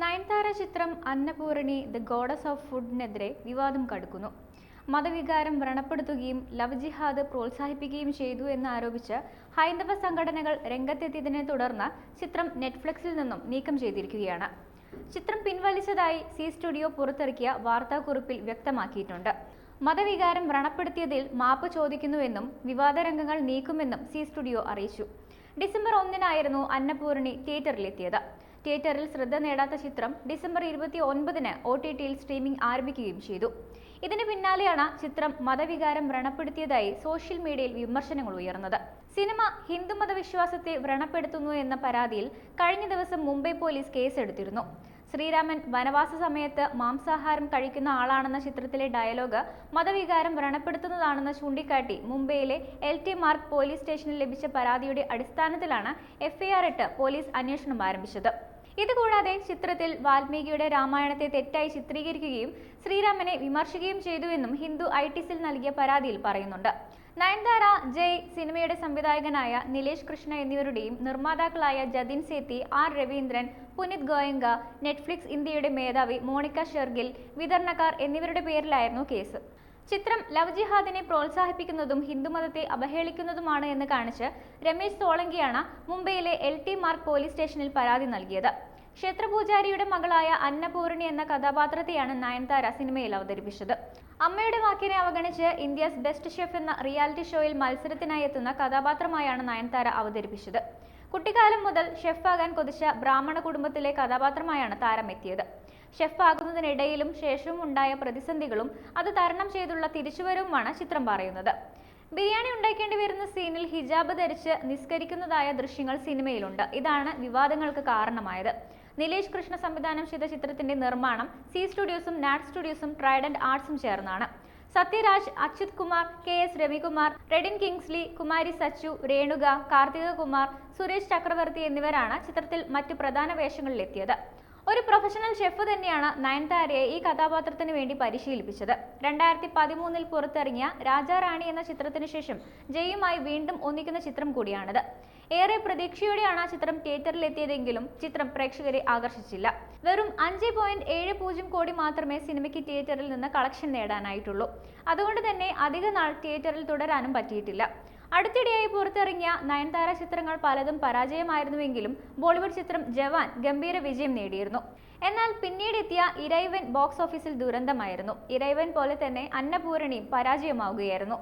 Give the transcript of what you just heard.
നയൻതാര ചിത്രം Annapoorani the goddess of ഫുഡിനെതിരെ വിവാദം കടുക്കുന്നു. മതവികാരം വ്രണപ്പെടുത്തുകയും ലവ് ജിഹാദ് പ്രോത്സാഹിപ്പിക്കുകയും ചെയ്തു എന്നാരോപിച്ച് ഹൈന്ദവ സംഘടനകൾ രംഗത്തെത്തിയതിനെ തുടർന്ന് ചിത്രം നെറ്റ്ഫ്ലിക്സിൽ നിന്നും നീക്കം ചെയ്തിരിക്കുകയാണ്. ചിത്രം പിൻവലിച്ചതായി സി സ്റ്റുഡിയോ പുറത്തിറക്കിയ വാർത്താക്കുറിപ്പിൽ വ്യക്തമാക്കിയിട്ടുണ്ട്. മതവികാരം വ്രണപ്പെടുത്തിയതിൽ മാപ്പ് ചോദിക്കുന്നുവെന്നും വിവാദ രംഗങ്ങൾ നീക്കുമെന്നും സി സ്റ്റുഡിയോ അറിയിച്ചു. ഡിസംബർ ഒന്നിനായിരുന്നു അന്നപൂർണി തിയേറ്ററിലെത്തിയത്. തിയേറ്ററിൽ ശ്രദ്ധ നേടാത്ത ചിത്രം ഡിസംബർ ഇരുപത്തി ഒൻപതിന് ഒ ടി ടിയിൽ സ്ട്രീമിംഗ് ആരംഭിക്കുകയും ചെയ്തു. ഇതിന് പിന്നാലെയാണ് ചിത്രം മതവികാരം വ്രണപ്പെടുത്തിയതായി സോഷ്യൽ മീഡിയയിൽ വിമർശനങ്ങൾ ഉയർന്നത്. സിനിമ ഹിന്ദുമത വിശ്വാസത്തെ വ്രണപ്പെടുത്തുന്നു എന്ന പരാതിയിൽ കഴിഞ്ഞ ദിവസം മുംബൈ പോലീസ് കേസെടുത്തിരുന്നു. ശ്രീരാമൻ വനവാസ സമയത്ത് മാംസാഹാരം കഴിക്കുന്ന ആളാണെന്ന ചിത്രത്തിലെ ഡയലോഗ് മതവികാരം വ്രണപ്പെടുത്തുന്നതാണെന്ന് ചൂണ്ടിക്കാട്ടി മുംബൈയിലെ എൽ ടി മാർക്ക് പോലീസ് സ്റ്റേഷനിൽ ലഭിച്ച പരാതിയുടെ അടിസ്ഥാനത്തിലാണ് എഫ്ഐആർ ഇട്ട് പോലീസ് അന്വേഷണം ആരംഭിച്ചത്. ഇതുകൂടാതെ ചിത്രത്തിൽ വാൽമീകിയുടെ രാമായണത്തെ തെറ്റായി ചിത്രീകരിക്കുകയും ശ്രീരാമനെ വിമർശിക്കുകയും ചെയ്തുവെന്നും ഹിന്ദു ഐ ടി സിൽ നൽകിയ പരാതിയിൽ പറയുന്നുണ്ട്. നയൻതാര ജയ് സിനിമയുടെ സംവിധായകനായ നിലേഷ് കൃഷ്ണ എന്നിവരുടെയും നിർമ്മാതാക്കളായ ജതിൻ സേത്തി ആർ രവീന്ദ്രൻ പുനിത് ഗോയങ്ക നെറ്റ്ഫ്ലിക്സ് ഇന്ത്യയുടെ മേധാവി മോണിക്ക ഷെർഗിൽ വിതരണക്കാർ എന്നിവരുടെ പേരിലായിരുന്നു കേസ്. ചിത്രം ലവ് ജിഹാദിനെ പ്രോത്സാഹിപ്പിക്കുന്നതും ഹിന്ദുമതത്തെ അവഹേളിക്കുന്നതുമാണ് എന്ന് കാണിച്ച് രമേശ് സോളങ്കിയാണ് മുംബൈയിലെ എൽ ടി മാർക്ക് പോലീസ് സ്റ്റേഷനിൽ പരാതി നൽകിയത്. ക്ഷേത്രപൂജാരിയുടെ മകളായ അന്നപൂർണി എന്ന കഥാപാത്രത്തെയാണ് നയൻതാര സിനിമയിൽ അവതരിപ്പിച്ചത്. അമ്മയുടെ വാക്കിനെ അവഗണിച്ച് ഇന്ത്യസ് ബെസ്റ്റ് ഷെഫ് എന്ന റിയാലിറ്റി ഷോയിൽ മത്സരത്തിനായി എത്തുന്ന കഥാപാത്രമായാണ് നയൻതാര അവതരിപ്പിച്ചത്. കുട്ടിക്കാലം മുതൽ ഷെഫ് ഷെഫാകാൻ കൊതിച്ച ബ്രാഹ്മണ കുടുംബത്തിലെ കഥാപാത്രമായാണ് താരം എത്തിയത് ഷെഫ് ആകുന്നതിനിടയിലും ശേഷവും ഉണ്ടായ പ്രതിസന്ധികളും അത് തരണം ചെയ്തുള്ള തിരിച്ചുവരവുമാണ് ചിത്രം പറയുന്നത്. ബിരിയാണി ഉണ്ടാക്കേണ്ടി വരുന്ന സീനിൽ ഹിജാബ് ധരിച്ച് നിസ്കരിക്കുന്നതായ ദൃശ്യങ്ങൾ സിനിമയിലുണ്ട്. ഇതാണ് വിവാദങ്ങൾക്ക് കാരണമായത്. നിലേഷ് കൃഷ്ണ സംവിധാനം ചെയ്ത ചിത്രത്തിന്റെ നിർമ്മാണം സി സ്റ്റുഡിയോസും നാറ്റ് സ്റ്റുഡിയോസും ട്രൈഡന്റ് ആർട്സും ചേർന്നാണ്. Sathyaraj Achyuth Kumar K S Ravikumar Redin Kingsley Kumari Sachu Renuka Karthika Kumar Suresh Chakravarthi എന്നിവരാണ് ചിത്രത്തിൽ മറ്റു പ്രധാന വേഷങ്ങളിലെത്തിയത്. ഒരു പ്രൊഫഷണൽ ഷെഫ് തന്നെയാണ് നയൻതാരയെ ഈ കഥാപാത്രത്തിന് വേണ്ടി പരിശീലിപ്പിച്ചത്. രണ്ടായിരത്തി പതിമൂന്നിൽ പുറത്തിറങ്ങിയ രാജാറാണി എന്ന ചിത്രത്തിന് ശേഷം ജയുമായി വീണ്ടും ഒന്നിക്കുന്ന ചിത്രം കൂടിയാണിത്. ഏറെ പ്രതീക്ഷയോടെയാണ് ആ ചിത്രം തിയേറ്ററിലെത്തിയതെങ്കിലും ചിത്രം പ്രേക്ഷകരെ ആകർഷിച്ചില്ല. വെറും അഞ്ച് പോയിന്റ് ഏഴ് പൂജ്യം കോടി മാത്രമേ സിനിമയ്ക്ക് തിയേറ്ററിൽ നിന്ന് കളക്ഷൻ നേടാനായിട്ടുള്ളൂ. അതുകൊണ്ട് തന്നെ അധിക നാൾ തിയേറ്ററിൽ തുടരാനും പറ്റിയിട്ടില്ല. അടുത്തിടെയായി പുറത്തിറങ്ങിയ നയൻതാര ചിത്രങ്ങൾ പലതും പരാജയമായിരുന്നുവെങ്കിലും ബോളിവുഡ് ചിത്രം ജവാൻ ഗംഭീര വിജയം നേടിയിരുന്നു. എന്നാൽ പിന്നീട് എത്തിയ ഇരൈവൻ ബോക്സ് ഓഫീസിൽ ദുരന്തമായിരുന്നു. ഇരൈവൻ പോലെ തന്നെ അന്നപൂരണിയും പരാജയമാവുകയായിരുന്നു.